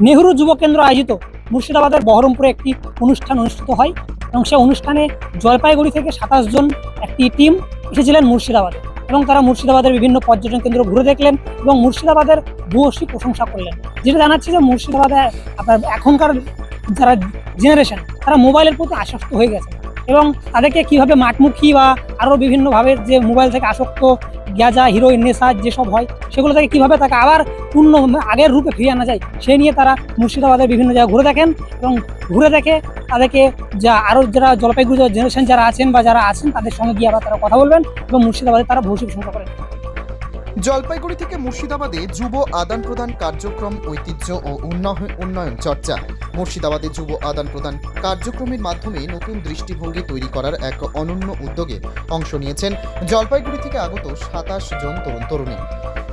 নেহরু যুব কেন্দ্র আয়োজিত মুর্শিদাবাদের বহরমপুরে একটি অনুষ্ঠান অনুষ্ঠিত হয় এবং সে অনুষ্ঠানে জলপাইগুড়ি থেকে সাতাশ জন একটি টিম এসেছিলেন মুর্শিদাবাদ এবং তারা মুর্শিদাবাদের বিভিন্ন পর্যটন কেন্দ্র ঘুরে দেখলেন এবং মুর্শিদাবাদের ভূয়সী প্রশংসা করলেন। যেটা জানাচ্ছে যে মুর্শিদাবাদে আপনার এখনকার যারা জেনারেশন তারা মোবাইলের প্রতি আসক্ত হয়ে গেছে। এবং তাদেরকে কীভাবে মাঠমুখী বা আরও বিভিন্নভাবে যে মোবাইল থেকে আসক্ত গ্যাজা হিরোইন নেশা যেসব হয়, সেগুলো থেকে কীভাবে তাকে আবার পূর্ণ আগের রূপে ফিরিয়ে আনা যায়, সে নিয়ে তারা মুর্শিদাবাদের বিভিন্ন জায়গায় ঘুরে দেখেন এবং ঘুরে দেখে তাদেরকে যা আরও যারা জলপাইগুড়ি জেনারেশন যারা আছেন বা যারা আছেন, তাদের সঙ্গে গিয়ে আবার তারা কথা বলবেন এবং মুর্শিদাবাদে তারা ভবিষ্যৎ সংখ্যা করেন। জলপাইগুড়ি থেকে মুর্শিদাবাদে যুব আদান প্রদান কার্যক্রম, ঐতিহ্য ও উন্নয়ন চর্চা। মুর্শিদাবাদে যুব আদান প্রদান কার্যক্রমের মাধ্যমে নতুন দৃষ্টিভঙ্গি তৈরি করার এক অনন্য উদ্যোগে অংশ নিয়েছেন জলপাইগুড়ি থেকে আগত সাতাশ জন তরুণ তরুণী।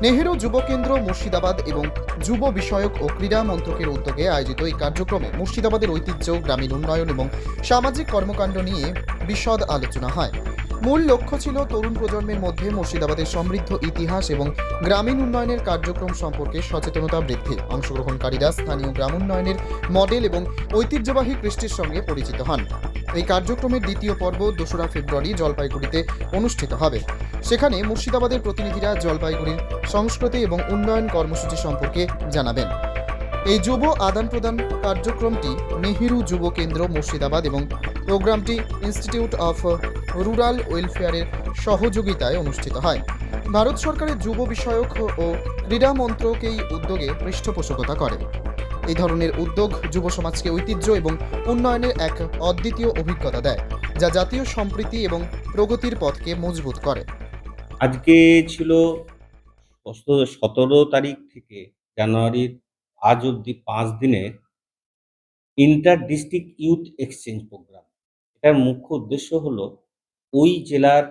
নেহেরু যুব কেন্দ্র, মুর্শিদাবাদ এবং যুব বিষয়ক ও ক্রীড়া মন্ত্রকের উদ্যোগে আয়োজিত এই কার্যক্রমে মুর্শিদাবাদের ঐতিহ্য, গ্রামীণ উন্নয়ন এবং সামাজিক কর্মকাণ্ড নিয়ে বিশদ আলোচনা হয়। মূল লক্ষ্য ছিল তরুণ প্রজন্মের মধ্যে মুর্শিদাবাদের সমৃদ্ধ ইতিহাস এবং গ্রামীণ উন্নয়নের কার্যক্রম সম্পর্কে সচেতনতা বৃদ্ধি। অংশগ্রহণকারীরা স্থানীয় গ্রাম উন্নয়নের মডেল এবং ঐতিহ্যবাহী কৃষ্টির সঙ্গে পরিচিত হন। এই কার্যক্রমের দ্বিতীয় পর্ব দোসরা ফেব্রুয়ারি জলপাইগুড়িতে অনুষ্ঠিত হবে। সেখানে মুর্শিদাবাদের প্রতিনিধিরা জলপাইগুড়ির সংস্কৃতি এবং উন্নয়ন কর্মসূচি সম্পর্কে জানাবেন। এই যুব আদান প্রদান কার্যক্রমটি নেহেরু যুব কেন্দ্র মুর্শিদাবাদ এবং প্রোগ্রামটি ইনস্টিটিউট অফ রুরাল ওয়েলফেয়ারের সহযোগিতায় অনুষ্ঠিত হয়। ভারত সরকারের যুব বিষয়ক ও ক্রীড়া মন্ত্রক এই উদ্যোগে পৃষ্ঠপোষকতা করে। এই ধরনের উদ্যোগ যুব সমাজকে ঐতিহ্য এবং উন্নয়নের এক অদ্বিতীয় অভিজ্ঞতা দেয়, যা জাতীয় সম্প্রীতি এবং প্রগতির পথকে মজবুত করে। আজকে ছিল সতেরো তারিখ থেকে জানুয়ারির আজ অবধি পাঁচ দিনে inter district youth exchange programme. এটার মুখ্য উদ্দেশ্য হলো ওই জেলার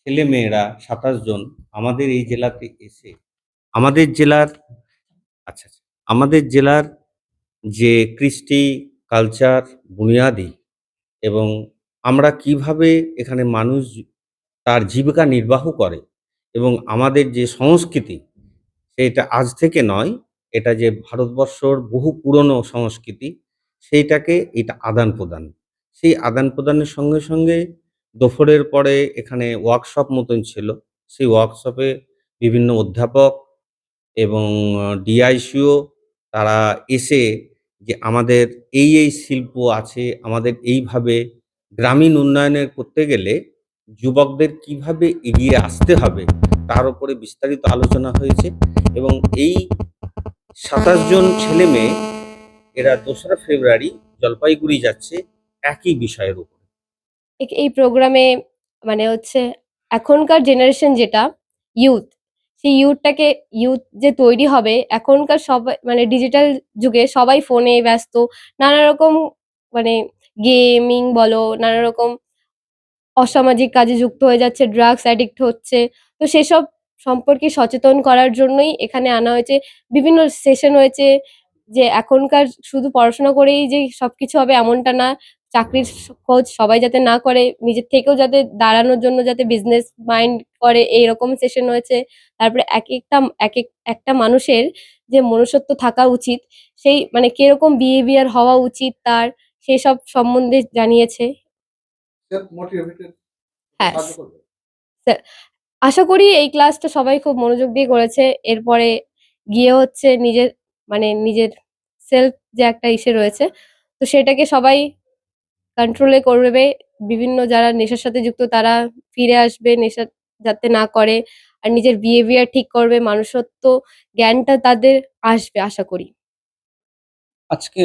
ছেলেমেয়েরা সাতাশ জন আমাদের এই জেলাতে এসে, আমাদের জেলার আচ্ছা আচ্ছা আমাদের জেলার যে কৃষ্টি কালচার বুনিয়াদি এবং আমরা কীভাবে এখানে মানুষ তার জীবিকা নির্বাহ করে এবং আমাদের যে সংস্কৃতি, সেটা আজ থেকে নয়, এটা যে ভারতবর্ষর বহু পুরনো সংস্কৃতি, সেইটাকে এটা আদান প্রদান সেই আদান প্রদানের সঙ্গে সঙ্গে দুপুরের পরে এখানে ওয়ার্কশপ মতন ছিল। সেই ওয়ার্কশপে বিভিন্ন অধ্যাপক এবং ডিআইসিও তারা এসে যে আমাদের এই এই শিল্প আছে, আমাদের এইভাবে গ্রামীণ উন্নয়নের করতে গেলে যুবকদের কীভাবে এগিয়ে আসতে হবে তার উপরে বিস্তারিত আলোচনা হয়েছে এবং এই সাতাশ জন ছেলে মেয়ে এরা দোসরা ফেব্রুয়ারি জলপাইগুড়ি যাচ্ছে একই বিষয়ের উপর। এই প্রোগ্রামে মানে হচ্ছে এখনকার জেনারেশন যেটা ইউথ সেই ইউথটাকে ইউথ যে তৈরি হবে, এখনকার সবাই মানে ডিজিটাল যুগে সবাই ফোনে ব্যস্ত নানা রকম মানে গেমিং বলো নানা রকম অসামাজিক কাজে যুক্ত হয়ে যাচ্ছে ড্রাগস অ্যাডিক্ট হচ্ছে, তো সেসব সম্পর্কে সচেতন করার জন্যই এখানে আনা হয়েছে। বিভিন্ন সেশন হয়েছে যে এখনকার শুধু পড়াশোনা করেই যে সবকিছু হবে এমনটা না চাকরির খোঁজ সবাই যাতে না করে নিজের থেকেও যাতে দাঁড়ানোর জন্য যাতে বিজনেস মাইন্ড করে এইরকম সেশন হয়েছে। তারপরে এক একটা এক এক একটা মানুষের যে মনুষ্যত্ব থাকা উচিত সেই মানে কীরকম বিহেভিয়ার হওয়া উচিত তার সেই সব সম্বন্ধে জানিয়েছে। হ্যাঁ। আশা করি এই ক্লাসটা সবাই খুব মনোযোগ দিয়ে করেছে। এরপরে গিয়ে হচ্ছে নিজের মানে নিজের সেলফ যে একটা ইসে রয়েছে তো সেটাকে সবাই কন্ট্রোলে করবে। বিভিন্ন যারা নেশার সাথে যুক্ত, তারা ফিরে আসবে নেশা যাতে না করে। আর নিজের বিহেভিয়ার ঠিক করবে, মানুষত্ব জ্ঞানটা তাদের আসবে, আশা করি। আজকে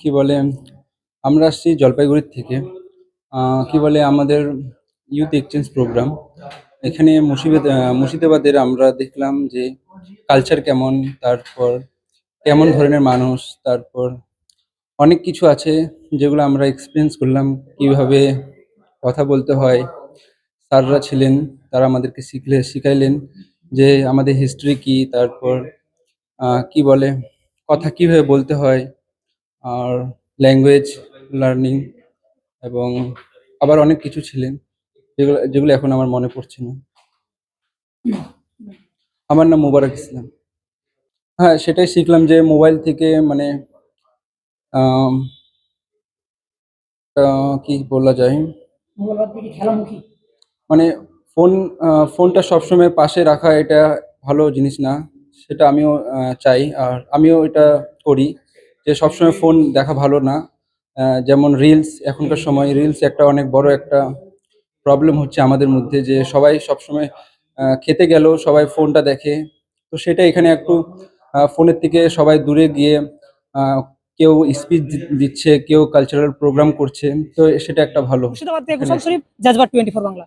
কি বলে, আমরা আসছি জলপাইগুড়ির থেকে। কি বলে, আমাদের ইউথ এক্সচেঞ্জ প্রোগ্রাম এখানে মুর্শিদাবাদ মুর্শিদাবাদের আমরা দেখলাম যে কালচার কেমন, তারপর কেমন ধরনের মানুষ, তারপর অনেক কিছু আছে যেগুলো আমরা এক্সপিরিয়েন্স করলাম, কীভাবে কথা বলতে হয়। স্যাররা ছিলেন, তারা আমাদেরকে শিখলে, শিখাইলেন যে আমাদের হিস্ট্রি কি, তারপর কি বলে, কথা কীভাবে বলতে হয়, আর ল্যাঙ্গুয়েজ লার্নিং এবং আবার অনেক কিছু ছিলেন, যেগুলো যেগুলো এখন আমার মনে পড়ছে না। আমার নাম মুবারক ইসলাম। হ্যাঁ সেটাই শিখলাম যে মোবাইল থেকে মানে কি বলা যায়? খেলামুখী। মানে ফোন ফোনটা সবসময় পাশে রাখা এটা ভালো জিনিস না। সেটা আমিও চাই। আর আমিও এটা করি যে সবসময় ফোন দেখা ভালো না। যেমন রিলস এখনকার সময় রিলস একটা অনেক বড় একটা প্রবলেম হচ্ছে আমাদের মধ্যে যে সবাই সবসময় খেতে গেলেও সবাই ফোনটা দেখে। তো সেটা এখানে একটু ফোনের থেকে সবাই দূরে গিয়ে কেউ স্পিচ দিচ্ছে কেউ কালচারাল প্রোগ্রাম করছে তো সেটা একটা ভালো। মুর্শিদাবাদ থেকে শরীফ জাজবার টোয়েন্টি ফোর বাংলা।